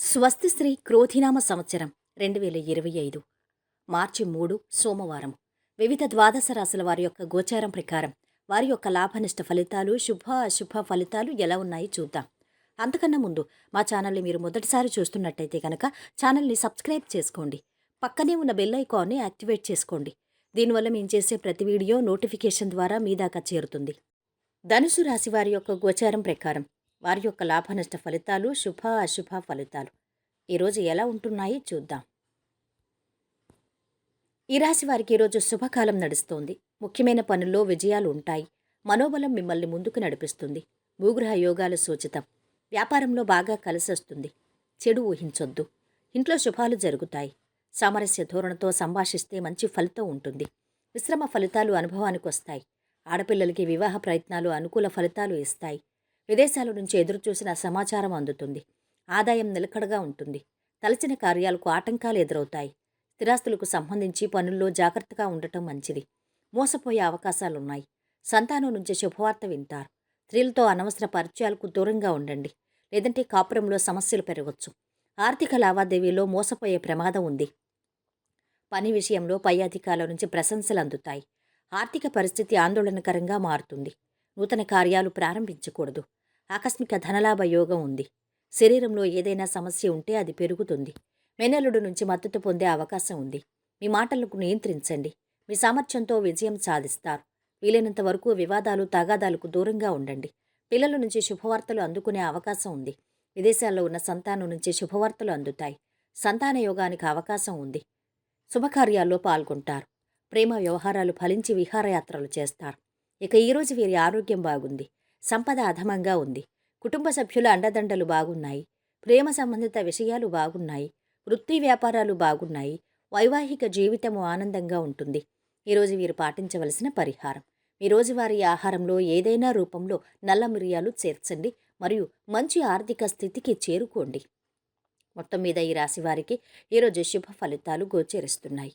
స్వస్తి శ్రీ క్రోధినామ సంవత్సరం రెండు వేల ఇరవై ఐదు. మార్చి మూడు సోమవారం. వివిధ ద్వాదశ రాశుల వారి యొక్క గోచారం ప్రకారం వారి యొక్క లాభనిష్ట ఫలితాలు శుభ అశుభ ఫలితాలు ఎలా ఉన్నాయి చూద్దాం. అంతకన్నా ముందు మా ఛానల్ని మీరు మొదటిసారి చూస్తున్నట్టయితే కనుక ఛానల్ని సబ్స్క్రైబ్ చేసుకోండి. పక్కనే ఉన్న బెల్ ఐకాన్ని యాక్టివేట్ చేసుకోండి. దీనివల్ల మేము చేసే ప్రతి వీడియో నోటిఫికేషన్ ద్వారా మీ దాకా చేరుతుంది. ధనుసు రాశి వారి యొక్క గోచారం ప్రకారం వారి యొక్క లాభనష్ట ఫలితాలు శుభ అశుభ ఫలితాలు. ఈరోజు ఎలా ఉంటున్నాయి చూద్దాం. ఈ రాశి వారికి ఈరోజు శుభకాలం నడుస్తోంది. ముఖ్యమైన పనుల్లో విజయాలు ఉంటాయి. మనోబలం మిమ్మల్ని ముందుకు నడిపిస్తుంది. భూగ్రహ యోగాల సూచితం. వ్యాపారంలో బాగా కలిసొస్తుంది. చెడు ఊహించొద్దు. ఇంట్లో శుభాలు జరుగుతాయి. సామరస్య ధోరణితో సంభాషిస్తే మంచి ఫలితం ఉంటుంది. మిశ్రమ ఫలితాలు అనుభవానికి వస్తాయి. ఆడపిల్లలకి వివాహ ప్రయత్నాలు అనుకూల ఫలితాలు ఇస్తాయి. విదేశాల నుంచి ఎదురుచూసిన సమాచారం అందుతుంది. ఆదాయం నిలకడగా ఉంటుంది. తలచిన కార్యాలకు ఆటంకాలు ఎదురవుతాయి. స్థిరాస్తులకు సంబంధించి పనుల్లో జాగ్రత్తగా ఉండటం మంచిది. మోసపోయే అవకాశాలున్నాయి. సంతానం నుంచి శుభవార్త వింటారు. స్త్రీలతో అనవసర పరిచయాలకు దూరంగా ఉండండి. లేదంటే కాపురంలో సమస్యలు పెరగవచ్చు ఆర్థిక లావాదేవీలో మోసపోయే ప్రమాదం ఉంది. పని విషయంలో పై అధికారుల నుంచి ప్రశంసలు అందుతాయి. ఆర్థిక పరిస్థితి ఆందోళనకరంగా మారుతుంది. నూతన కార్యాలు ప్రారంభించకూడదు. ఆకస్మిక ధనలాభ యోగం ఉంది. శరీరంలో ఏదైనా సమస్య ఉంటే అది పెరుగుతుంది. మెనలుడు నుంచి మద్దతు పొందే అవకాశం ఉంది. మీ మాటలకు నియంత్రించండి. మీ సామర్థ్యంతో విజయం సాధిస్తారు. వీలైనంత వరకు వివాదాలు తగాదాలకు దూరంగా ఉండండి. పిల్లల నుంచి శుభవార్తలు అందుకునే అవకాశం ఉంది. విదేశాల్లో ఉన్న సంతానం నుంచి శుభవార్తలు అందుతాయి. సంతాన యోగానికి అవకాశం ఉంది. శుభకార్యాల్లో పాల్గొంటారు. ప్రేమ వ్యవహారాలు ఫలించి విహారయాత్రలు చేస్తారు. ఇక ఈరోజు వీరి ఆరోగ్యం బాగుంది. సంపద అధమంగా ఉంది. కుటుంబ సభ్యుల అండదండలు బాగున్నాయి. ప్రేమ సంబంధిత విషయాలు బాగున్నాయి. వృత్తి వ్యాపారాలు బాగున్నాయి. వైవాహిక జీవితము ఆనందంగా ఉంటుంది. ఈరోజు వీరు పాటించవలసిన పరిహారం. మీ రోజువారీ ఆహారంలో ఏదైనా రూపంలో నల్ల మిరియాలు చేర్చండి మరియు మంచి ఆర్థిక స్థితికి చేరుకోండి. మొత్తం మీద ఈ రాశి వారికి ఈరోజు శుభ ఫలితాలు గోచరిస్తున్నాయి.